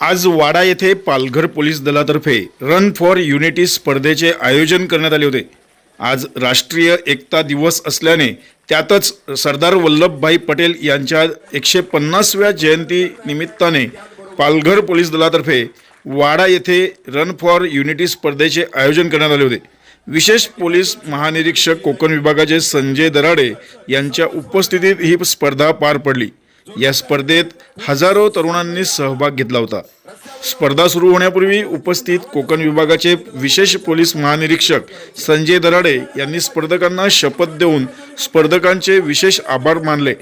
आज वाडा येथे पालघर पोलीस दलातर्फे रन फॉर युनिटी स्पर्धेचे आयोजन करण्यात आले होते. आज राष्ट्रीय एकता दिवस असल्याने त्यातच सरदार वल्लभभाई पटेल यांच्या एकशे पन्नासव्या जयंती निमित्ताने पालघर पोलीस दलातर्फे वाडा येथे रन फॉर युनिटी स्पर्धेचे आयोजन करण्यात आले होते. विशेष पोलीस महानिरीक्षक कोकण विभागाचे संजय दराडे यांच्या उपस्थितीत ही स्पर्धा पार पडली. या स्पर्धेत हजारो तरुणांनी सहभाग घेतला होता. स्पर्धा सुरू होण्यापूर्वी उपस्थित कोकण विभागाचे विशेष पोलीस महानिरीक्षक संजय दराडे यांनी स्पर्धकांना शपथ देऊन स्पर्धकांचे विशेष आभार मानले.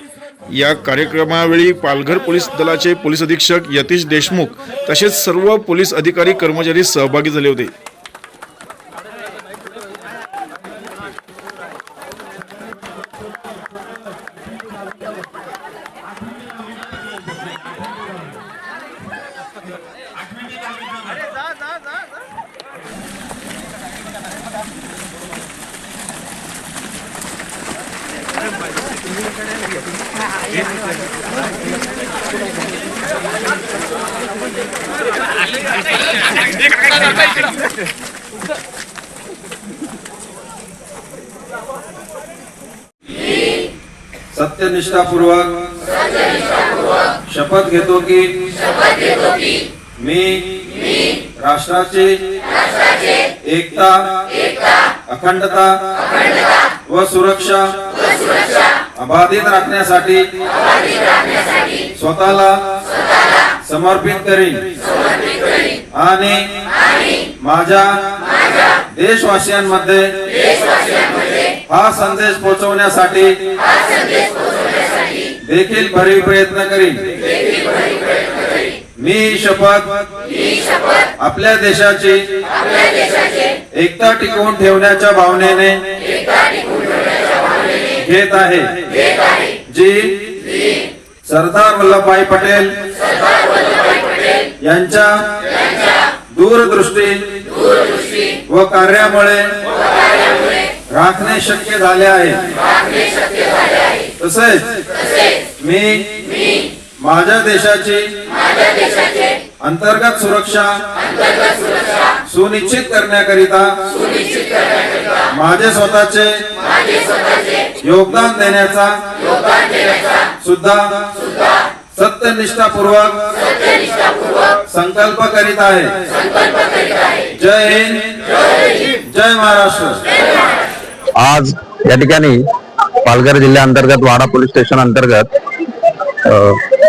या कार्यक्रमावेळी पालघर पोलीस दलाचे पोलीस अधीक्षक यतीश देशमुख तसेच सर्व पोलीस अधिकारी कर्मचारी सहभागी झाले होते. सत्यनिष्ठापूर्वक शपथ घेतो की मी राष्ट्राचे एकता अखंडता व सुरक्षा अबाधित राखण्यासाठी स्वतःला समर्पित करीन. आणि माझ्या देशवासियांमध्ये हा संदेश पोहोचवण्यासाठी देखील भरीव प्रयत्न करीन. मी शपथ आपल्या देशाची एकता टिकवून ठेवण्याच्या भावनेने घेत आहे. जी। सरदार वल्लभभाई पटेल। यांच्या दूरदृष्टी व कार्यामुळे राखणे शक्य झाले आहे. तसेच मी माझ्या देशाची अंतर्गत सुरक्षा सुनिश्चित करण्याकरिता माझे स्वतःचे योगदान देण्याचा सुद्धा सत्यनिष्ठापूर्वक संकल्प करीत आहे. जय हिंद. जय महाराष्ट्र. आज या ठिकाणी पालघर जिल्ह्याअंतर्गत वाडा पोलीस स्टेशन अंतर्गत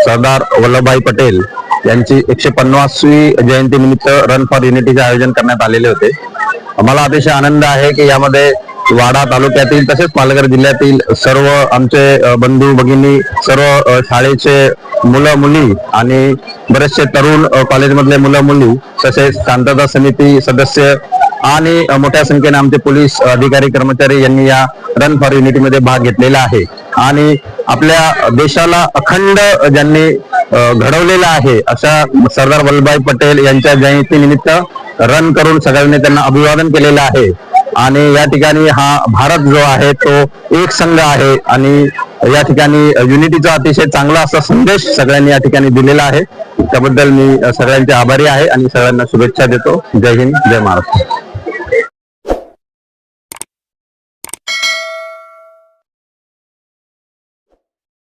सरदार वल्लभभाई पटेल यांची एकशे पन्नासवी जयंती निमित्त रन फॉर युनिटीचे आयोजन करण्यात आलेले होते. मला अतिशय आनंद आहे की यामध्ये वाडा तालुक्यातील तसेच पालघर जिल्ह्यातील सर्व आमचे बंधू भगिनी सर्व शाळेचे मुलं मुली आणि बरेचसे तरुण कॉलेजमधले मुलं मुली तसेच शांतता समिती सदस्य आणि मोठ्या संख्येने आमचे पोलीस अधिकारी कर्मचारी यांनी या रन फॉर युनिटीमध्ये भाग घेतलेला आहे. आणि आपल्या देशाला अखंड ज्यांनी घडवलेला आहे अशा सरदार वल्लभभाई पटेल यांच्या जयंती निमित्त रन करून सगळ्यांनी त्यांना अभिवादन केलेलं आहे. आणि या ठिकाणी हा भारत जो आहे तो एक संघ आहे आणि या ठिकाणी युनिटीचा अतिशय चांगला असा संदेश सगळ्यांनी या ठिकाणी दिलेला आहे. त्याबद्दल मी सगळ्यांचे आभारी आहे आणि सगळ्यांना शुभेच्छा देतो. जय हिंद जय महाराष्ट्र.